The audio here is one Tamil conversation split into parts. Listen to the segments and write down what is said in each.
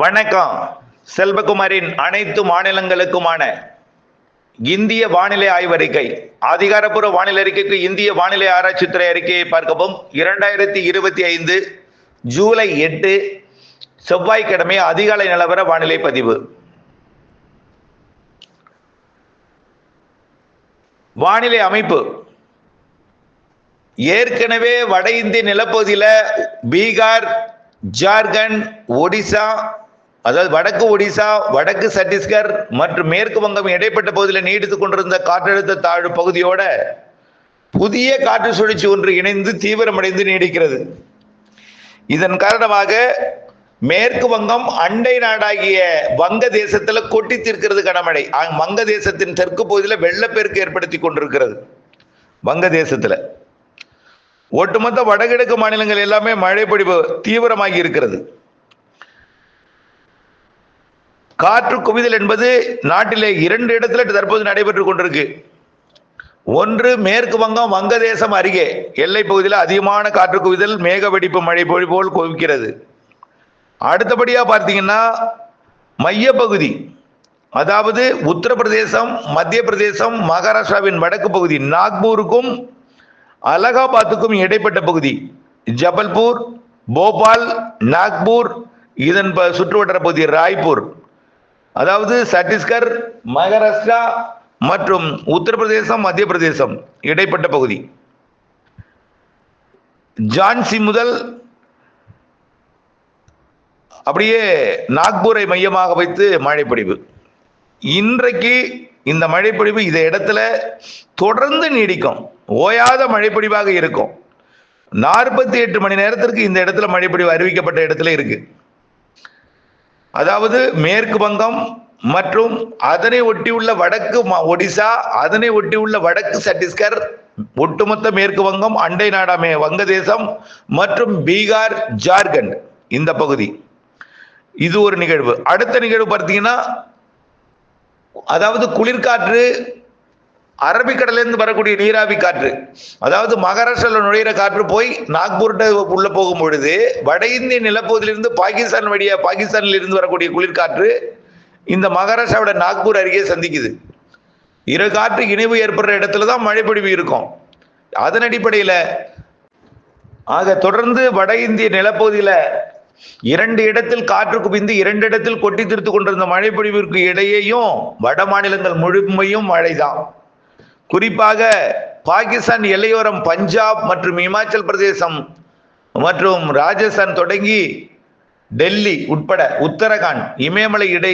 வணக்கம். செல்வகுமாரின் அனைத்து மாநிலங்களுக்குமான இந்திய வானிலை ஆய்வறிக்கை அதிகாரப்பூர்வ வானிலை அறிக்கைக்கு இந்திய வானிலை ஆராய்ச்சித்துறை அறிக்கையை பார்க்கவும். இரண்டாயிரத்தி இருபத்தி ஐந்து ஜூலை எட்டு செவ்வாய்க்கிழமை அதிகாலை நிலவர வானிலை பதிவு. வானிலை அமைப்பு. ஏற்கனவே வட இந்திய நிலப்பகுதியில் பீகார் ஜார்க்கண்ட் ஒடிசா அதாவது வடக்கு ஒடிசா வடக்கு சத்தீஸ்கர் மற்றும் மேற்கு வங்கம் இடைப்பட்ட பகுதியில் நீடித்துக் கொண்டிருந்த காற்றழுத்த தாழ்வு பகுதியோட புதிய காற்று சுழற்சி ஒன்று இணைந்து தீவிரமடைந்து நீடிக்கிறது. இதன் காரணமாக மேற்கு வங்கம் அண்டை நாடாகிய வங்க தேசத்துல கொட்டி தீர்க்கிறது கனமழை. ஆ- வங்க தேசத்தின் தெற்கு பகுதியில் வெள்ளப்பெருக்கு ஏற்படுத்தி கொண்டிருக்கிறது. வங்க தேசத்துல. ஒட்டுமொத்த வடகிழக்கு மாநிலங்கள் எல்லாமே மழை பொழிவு தீவிரமாகி இருக்கிறது. காற்று குவிதல் என்பது நாட்டிலே இரண்டு இடத்துல தற்போது நடைபெற்று கொண்டிருக்கு. ஒன்று மேற்கு வங்கம் வங்கதேசம் அருகே. எல்லை பகுதியில் அதிகமான காற்று குவிதல் மேக வெடிப்பு மழை பொழி போல் குவிக்கிறது. அடுத்தபடியாக பார்த்தீங்கன்னா மையப்பகுதி. அதாவது உத்தரப்பிரதேசம் மத்திய பிரதேசம் மகாராஷ்டிராவின் வடக்கு பகுதி. நாக்பூருக்கும் அலகாபாத்துக்கும் இடைப்பட்ட பகுதி. ஜபல்பூர் போபால் நாக்பூர் இதன் ப- சுற்றுவட்டார பகுதி ராய்ப்பூர். அதாவது சத்தீஸ்கர் மகாராஷ்டிரா மற்றும் உத்தரப்பிரதேசம் மத்திய பிரதேசம் இடைப்பட்ட பகுதி. ஜான்சி முதல் அப்படியே நாக்பூரை மையமாக வைத்து மழைப்பொழிவு. இன்றைக்கு இந்த மழைப்பொழிவு இந்த இடத்துல தொடர்ந்து நீடிக்கும். ஓயாத மழைப்பொழிவாக இருக்கும். நாற்பத்தி எட்டு மணி நேரத்திற்கு இந்த இடத்துல மழைப்பொழிவு அறிவிக்கப்பட்ட இடத்துல இருக்கு. அதாவது மேற்கு வங்கம் மற்றும் அதனை ஒட்டியுள்ள வடக்கு ஒடிசா அதனை ஒட்டியுள்ள வடக்கு சத்தீஸ்கர் ஒட்டுமொத்த மேற்கு வங்கம் அண்டை நாடாமே வங்கதேசம் மற்றும் பீகார் ஜார்க்கண்ட் இந்த பகுதி. இது ஒரு நிகழ்வு. அடுத்த நிகழ்வு பார்த்தீங்கன்னா அதாவது குளிர்காற்று அரபிக்கடலேருந்து வரக்கூடிய நீராவி காற்று. அதாவது மகாராஷ்டிராவில் நுழையிற காற்று போய் நாக்பூர்கிட்ட உள்ள போகும் பொழுது வட இந்திய நிலப்பகுதியிலிருந்து பாகிஸ்தான் வழியா பாகிஸ்தானில் இருந்து வரக்கூடிய குளிர்காற்று இந்த மகாராஷ்டிராவோட நாக்பூர் அருகே சந்திக்குது. இரு காற்று இணைவு ஏற்படுற இடத்துல தான் மழைப்பொழிவு இருக்கும். அதன் அடிப்படையில் ஆக தொடர்ந்து வட இந்திய நிலப்பகுதியில் இரண்டு இடத்தில் காற்று குவிந்து இரண்டு இடத்தில் கொட்டி திருத்து கொண்டிருந்த மழைப்பொழிவிற்கு இடையேயும் வட மாநிலங்கள் முழுமையும் மழைதான். குறிப்பாக பாகிஸ்தான் எல்லையோரம் பஞ்சாப் மற்றும் இமாச்சல் பிரதேசம் மற்றும் ராஜஸ்தான் தொடங்கி டெல்லி உட்பட உத்தரகாண்ட் இமயமலை இடை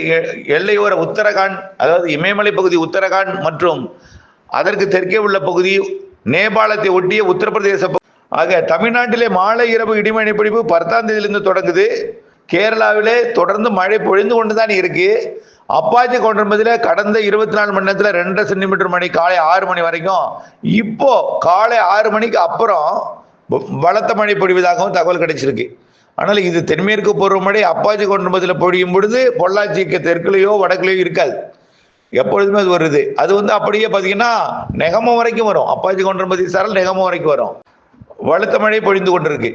எல்லையோர உத்தரகாண்ட் அதாவது இமயமலை பகுதி உத்தரகாண்ட் மற்றும் அதற்கு தெற்கே உள்ள பகுதி நேபாளத்தை ஒட்டிய உத்தரப்பிரதேச ஆக தமிழ்நாட்டிலே மாலை இரவு இடிமணி பொழிவு பத்தாம் தேதியிலிருந்து தொடங்குது. கேரளாவிலே தொடர்ந்து மழை பொழிந்து கொண்டுதான் இருக்கு. அப்பாச்சி கொண்டிருப்பதில் கடந்த இருபத்தி நாலு மணி நேரத்தில் ரெண்டரை சென்டிமீட்டர் மணி காலை ஆறு மணி வரைக்கும். இப்போ காலை ஆறு மணிக்கு அப்புறம் பலத்த மழை பொழிவதாகவும் தகவல் கிடைச்சிருக்கு. ஆனால் இது தென்மேற்கு பருவமழை அப்பாச்சி கொண்டிருப்பதில் பொழியும் பொழுது பொள்ளாச்சிக்கு தெற்குலையோ வடக்குலையோ இருக்காது. எப்பொழுதுமே அது வருது. அது வந்து அப்படியே பார்த்தீங்கன்னா நெகமம் வரைக்கும் வரும். அப்பாச்சி கொண்டிருப்பதி சாரல் நெகமம் வரைக்கும் வரும். வலுத்த மழை பொழிந்து கொண்டிருக்கு.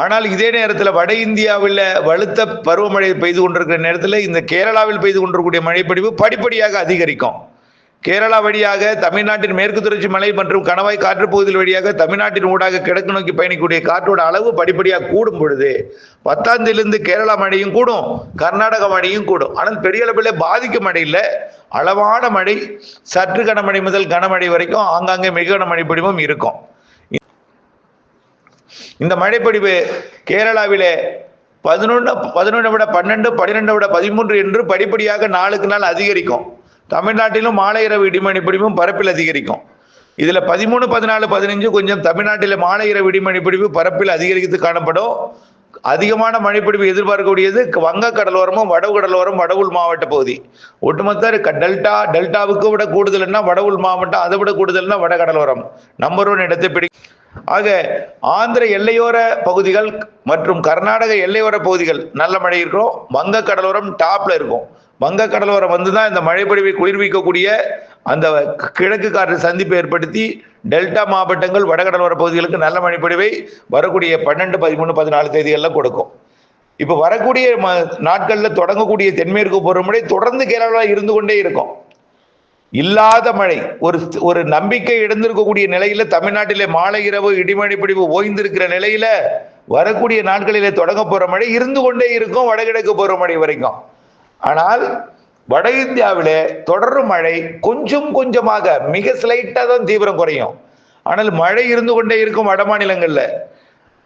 ஆனால் இதே நேரத்தில் வட இந்தியாவில் வலுத்த பருவமழை பெய்து கொண்டிருக்கிற நேரத்தில் இந்த கேரளாவில் பெய்து கொண்டிருக்கக்கூடிய மழைப்படிவு படிப்படியாக அதிகரிக்கும். கேரளா வழியாக தமிழ்நாட்டின் மேற்கு தொடர்ச்சி மலை மற்றும் கணவாய் காற்று வழியாக தமிழ்நாட்டின் ஊடாக கிழக்கு நோக்கி பயணிக்கூடிய காற்றோட அளவு படிப்படியாக கூடும் பொழுது பத்தாம் தேதியிலிருந்து கேரளா மழையும் கூடும் கர்நாடக மழையும் கூடும். ஆனால் பெரிய அளவில் பாதிக்கும் மழை இல்லை. அளவான மழை சற்று கனமழை முதல் கனமழை வரைக்கும் ஆங்காங்கே மிக கனமழை பொழிவும் இருக்கும். இந்த மழைப்பொழிவு கேரளாவிலே பதினொன்று பதினொன்று விட பன்னெண்டு பன்னிரெண்டு விட பதிமூன்று என்று படிப்படியாக நாளுக்கு நாள் அதிகரிக்கும். தமிழ்நாட்டிலும் மாலை இரவு இடிமணி பொழிவும் பரப்பில் அதிகரிக்கும். இதில் பதிமூணு பதினாலு பதினஞ்சு கொஞ்சம் தமிழ்நாட்டில் மாலை இரவு இடிமணி பொழிவு பரப்பில் அதிகரித்து காணப்படும். அதிகமான மழைப்பிடிவு எதிர்பார்க்கக்கூடியது வங்க கடலோரமும் வடவு கடலோரம் வடவுள் மாவட்ட பகுதி. ஒட்டுமொத்த டெல்டா டெல்டாவுக்கு விட கூடுதல்னா வடவுள் மாவட்டம் அதை விட கூடுதல்னா வட கடலோரம் நம்பர் ஒன் இடத்தை பிடி ஆக ஆந்திர எல்லையோர பகுதிகள் மற்றும் கர்நாடக எல்லையோர பகுதிகள் நல்ல மழை இருக்கும். வங்க கடலோரம் டாப்ல இருக்கும். வங்க கடலோரம் வந்து தான் இந்த மழைப்பொழிவை குளிர்விக்கக்கூடிய அந்த கிழக்கு காற்று சந்திப்பை ஏற்படுத்தி டெல்டா மாவட்டங்கள் வடகடலோர பகுதிகளுக்கு நல்ல மழைப்பொழிவை வரக்கூடிய பன்னெண்டு பதிமூணு பதினாலு தேதிகளில் கொடுக்கும். இப்போ வரக்கூடிய ம- தொடங்கக்கூடிய தென்மேற்கு பருவமழை தொடர்ந்து கேரளாவில் இருந்து கொண்டே இருக்கும். இல்லாத மழை. ஒரு ஒரு நம்பிக்கை இழந்திருக்கக்கூடிய நிலையில தமிழ்நாட்டிலே மாலை இரவு இடிமழை பிடிவு ஓய்ந்திருக்கிற நிலையில வரக்கூடிய நாட்களிலே தொடங்க போற மழை இருந்து கொண்டே இருக்கும் வடகிழக்கு பருவமழை வரைக்கும். ஆனால் வட இந்தியாவிலே தொடரும் மழை கொஞ்சம் கொஞ்சமாக மிக ஸ்லைட்டா தான் தீவிரம் குறையும். ஆனால் மழை இருந்து கொண்டே இருக்கும் வட மாநிலங்கள்ல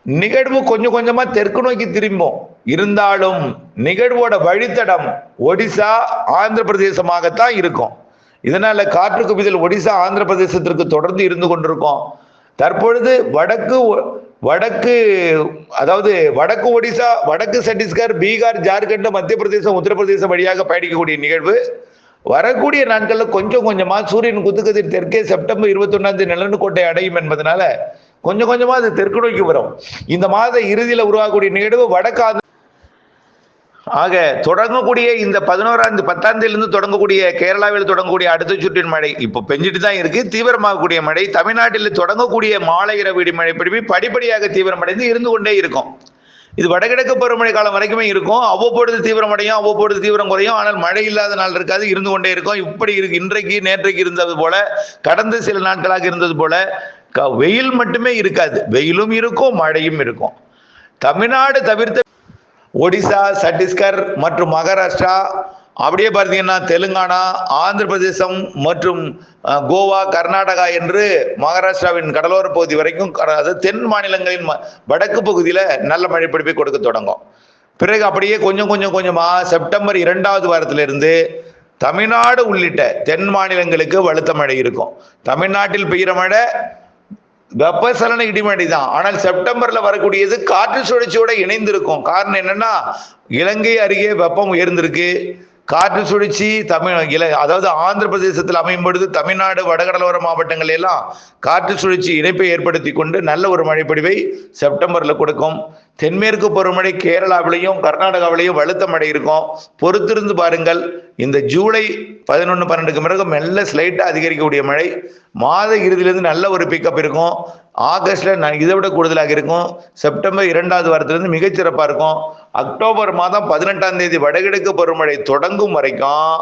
நிகழ்வு கொஞ்சம் கொஞ்சமா தெற்கு நோக்கி திரும்பும். இருந்தாலும் நிகழ்வோட வழித்தடம் ஒடிசா ஆந்திர பிரதேசமாகத்தான் இருக்கும். இதனால காற்று குவிதல் ஒடிசா ஆந்திர பிரதேசத்திற்கு தொடர்ந்து இருந்து கொண்டிருக்கும். தற்பொழுது வடக்கு வடக்கு அதாவது வடக்கு ஒடிசா வடக்கு சத்தீஸ்கர் பீகார் ஜார்க்கண்ட் மத்திய பிரதேசம் உத்தரப்பிரதேசம் வழியாக பயணிக்கக்கூடிய நிகழ்வு. வரக்கூடிய நாட்களில் கொஞ்சம் கொஞ்சமா சூரியன் குத்துக்கதிர் தெற்கே செப்டம்பர் இருபத்தி ஒன்னாம் தேதி நிலநடுக்கோட்டை அடையும் என்பதனால கொஞ்சம் கொஞ்சமா அது தெற்கு நோக்கி வரும். இந்த மாத இறுதியில உருவாகக்கூடிய நிகழ்வு வடக்கு ஆக தொடங்கக்கூடிய இந்த பதினோராம் பத்தாம் தேதியிலிருந்து தொடங்கக்கூடிய கேரளாவில் தொடங்கக்கூடிய அடுத்த சுற்றின் மழை இப்போ பெஞ்சிட்டு தான் இருக்கு. தீவிரமாகக்கூடிய மழை தமிழ்நாட்டில் தொடங்கக்கூடிய மாலை இரவு இடிமழை பிடிப்பி படிப்படியாக தீவிரமடைந்து இருந்து கொண்டே இருக்கும். இது வடகிழக்கு பருவமழை காலம் வரைக்குமே இருக்கும். அவ்வப்பொழுது தீவிரமடையும் அவ்வப்பொழுது தீவிரம் குறையும். ஆனால் மழை இல்லாத நாள் இருக்காது இருந்து கொண்டே இருக்கும். இப்படி இருக்கு இன்றைக்கு நேற்றைக்கு இருந்தது போல கடந்த சில நாட்களாக இருந்தது போல க- வெயில் மட்டுமே இருக்காது. வெயிலும் இருக்கும் மழையும் இருக்கும். தமிழ்நாடு தவிர்த்த ஒடிசா சத்தீஸ்கர் மற்றும் மகாராஷ்டிரா. அப்படியே பார்த்தீங்கன்னா தெலுங்கானா ஆந்திர பிரதேசம் மற்றும் கோவா கர்நாடகா என்று மகாராஷ்டிராவின் கடலோர பகுதி வரைக்கும் அதாவது தென் மாநிலங்களின் ம- வடக்கு பகுதியில் நல்ல மழை பிடிப்பை கொடுக்க தொடங்கும். பிறகு அப்படியே கொஞ்சம் கொஞ்சம் கொஞ்சமாக செப்டம்பர் இரண்டாவது வாரத்திலிருந்து தமிழ்நாடு உள்ளிட்ட தென் மாநிலங்களுக்கு வலுத்த மழை இருக்கும். தமிழ்நாட்டில் பெய்கிற மழை வெப்பசலன இடிமழை தான் ஆனால் செப்டம்பர்ல வரக்கூடியது காற்று சுழற்சியோட இணைந்திருக்கும். காரணம் என்னன்னா இலங்கை அருகே வெப்பம் உயர்ந்திருக்கு. காற்று சுழற்சி தமிழ் இல அதாவது ஆந்திர பிரதேசத்தில் அமையும் பொழுது தமிழ்நாடு வடகடலோர மாவட்டங்கள் எல்லாம் காற்று சுழற்சி இணைப்பை ஏற்படுத்தி கொண்டு நல்ல ஒரு மழைப்பொழிவை செப்டம்பரில் கொடுக்கும். தென்மேற்கு பருவமழை கேரளாவிலையும் கர்நாடகாவிலையும் வலுத்த மழை இருக்கும். பொறுத்திருந்து பாருங்கள் இந்த ஜூலை பதினொன்று பன்னெண்டுக்கு பிறகு மெல்ல ஸ்லைட்டாக அதிகரிக்கக்கூடிய மழை. மாத இறுதியிலிருந்து நல்ல ஒரு பிக்கப் இருக்கும். ஆகஸ்ட்ல ந- இதை விட கூடுதலாக இருக்கும். செப்டம்பர் இரண்டாவது வாரத்திலிருந்து மிகச்சிறப்பாக இருக்கும். அக்டோபர் மாதம் பதினெட்டாம் தேதி வடகிழக்கு பருவமழை தொடங்கும் வரைக்கும்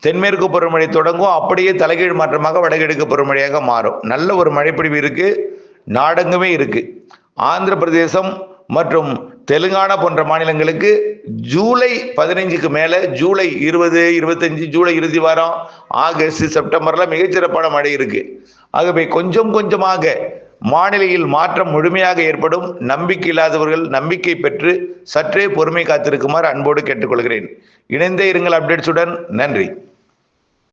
தென்மேற்கு பருவமழை தொடங்கும் அப்படியே தலைகீழ் மாற்றமாக வடகிழக்கு பருவமழையாக மாறும். நல்ல ஒரு மழைப்பிடிவு இருக்கு. நாடெங்குமே இருக்கு. ஆந்திர பிரதேசம் மற்றும் தெலுங்கானா போன்ற மாநிலங்களுக்கு ஜூலை பதினைஞ்சுக்கு மேல ஜூலை இருபது இருபத்தஞ்சு ஜூலை இறுதி வாரம் ஆகஸ்ட் செப்டம்பர்ல மிகச்சிறப்பான மழை இருக்கு. ஆகவே கொஞ்சம் கொஞ்சமாக வானிலையில் மாற்றம் முழுமையாக ஏற்படும். நம்பிக்கை இல்லாதவர்கள் நம்பிக்கை பெற்று சற்றே பொறுமை காத்திருக்குமாறு அன்போடு கேட்டுக்கொள்கிறேன். இணைந்தே இருங்கள் அப்டேட்ஸுடன் நன்றி.